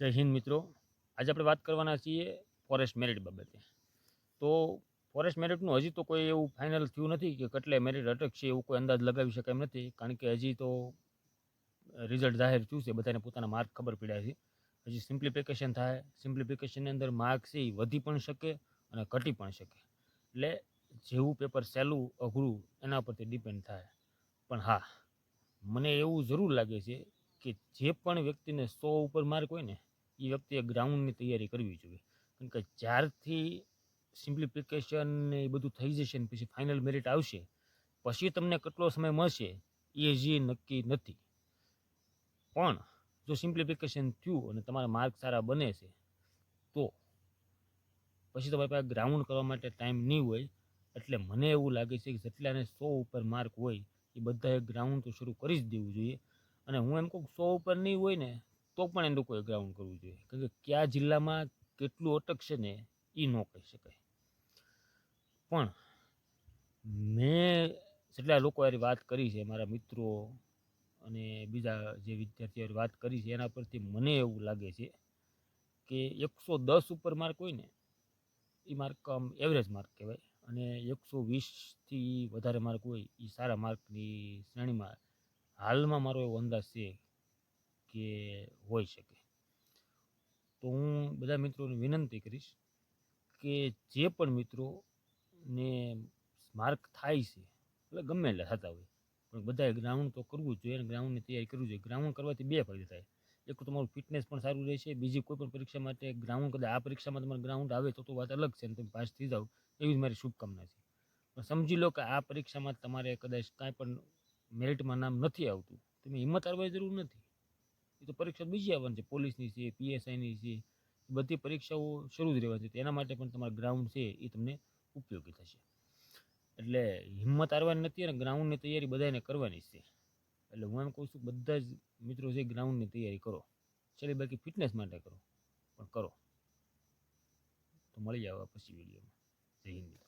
જય હિન્દ મિત્રો. આજે આપણે વાત કરવાના છીએ ફોરેસ્ટ મેરિટ બાબતે. તો ફોરેસ્ટ મેરિટનું હજી તો કોઈ એવું ફાઇનલ થયું નથી કે કેટલે મેરિટ અટકશે એવું કોઈ અંદાજ લગાવી શકાય એમ નથી. કારણ કે હજી તો રિઝલ્ટ જાહેર થયું છે, બધાને પોતાના માર્ક ખબર પડ્યા છે. હજી સિમ્પ્લિફિકેશન થાય સિમ્પ્લિફિકેશનની અંદર માર્ક્સ એ વધી પણ શકે અને ઘટી પણ શકે. એટલે જેવું પેપર સહેલું, અઘરું, એના પરથી ડિપેન્ડ થાય. પણ હા, મને એવું જરૂર લાગે છે કે જે પણ વ્યક્તિને સો ઉપર માર્ક હોય ને એ વ્યક્તિએ ગ્રાઉન્ડની તૈયારી કરવી જોઈએ. કારણ કે જ્યારથી સિમ્પ્લિફિકેશન ને એ બધું થઈ જશે ને પછી ફાઇનલ મેરિટ આવશે, પછી તમને કેટલો સમય મળશે એ હજી નક્કી નથી. પણ જો સિમ્પ્લિફિકેશન થયું અને તમારા માર્ક સારા બને છે, તો પછી તમારી પાસે ગ્રાઉન્ડ કરવા માટે ટાઈમ નહીં હોય, એટલે મને એવું લાગે છે કે જેટલાને સો ઉપર માર્ક હોય એ બધાએ ગ્રાઉન્ડ તો શરૂ કરી જ દેવું જોઈએ. અને હું એમ કહું સો ઉપર નહીં હોય ને, તો પણ એનું લોકોએ ગ્રાઉન્ડ કરવું જોઈએ. કારણ કે કયા જિલ્લામાં કેટલું અટકશે ને એ ન કહી શકાય. પણ મેં જેટલા લોકો હારે વાત કરી છે, મારા મિત્રો અને બીજા જે વિદ્યાર્થીઓ વાત કરી છે, એના પરથી મને એવું લાગે છે કે એકસો દસ ઉપર માર્ક હોય ને એ માર્ક આમ એવરેજ માર્ક કહેવાય. અને એકસો વીસથી વધારે માર્ક હોય એ સારા માર્કની શ્રેણીમાં હાલમાં મારો એવો અંદાજ છે કે હોઈ શકે. તો હું બધા મિત્રોને વિનંતી કરીશ કે જે પણ મિત્રોને માર્ક થાય છે, એટલે ગમે એટલે થતા હોય, પણ બધાએ ગ્રાઉન્ડ તો કરવું જોઈએ અને ગ્રાઉન્ડની તૈયારી કરવી જોઈએ. ગ્રાઉન્ડ કરવાથી બે ફાયદા થાય. એક તો તમારું ફિટનેસ પણ સારું રહેશે, બીજી કોઈ પણ પરીક્ષા માટે ગ્રાઉન્ડ કદાચ આ પરીક્ષામાં તમારે ગ્રાઉન્ડ આવે તો તો વાત અલગ છે અને તમે પાસ થઈ જાઓ, એવી જ મારી શુભકામના છે. પણ સમજી લો કે આ પરીક્ષામાં તમારે કદાચ કાંઈ પણ મેરિટમાં નામ નથી આવતું. તમે હિંમત હારવાની જરૂર નથી. એ તો પરીક્ષા બીજી આવવાની છે. પોલીસની છે, પીએસઆઈની છે બધી પરીક્ષાઓ શરૂ જ રહેવાની છે. એના માટે પણ તમારા ગ્રાઉન્ડ છે એ તમને ઉપયોગી થશે. એટલે હિંમત હારવાની નથી અને ગ્રાઉન્ડની તૈયારી બધાને કરવાની છે. એટલે હું એમ કહું છું, બધા જ મિત્રો છે ગ્રાઉન્ડની તૈયારી કરો. ચાલી બાકી ફિટનેસ માટે કરો, પણ કરો. તો મળી જાવ પછી વિડીયોમાં. જય હિન્દ.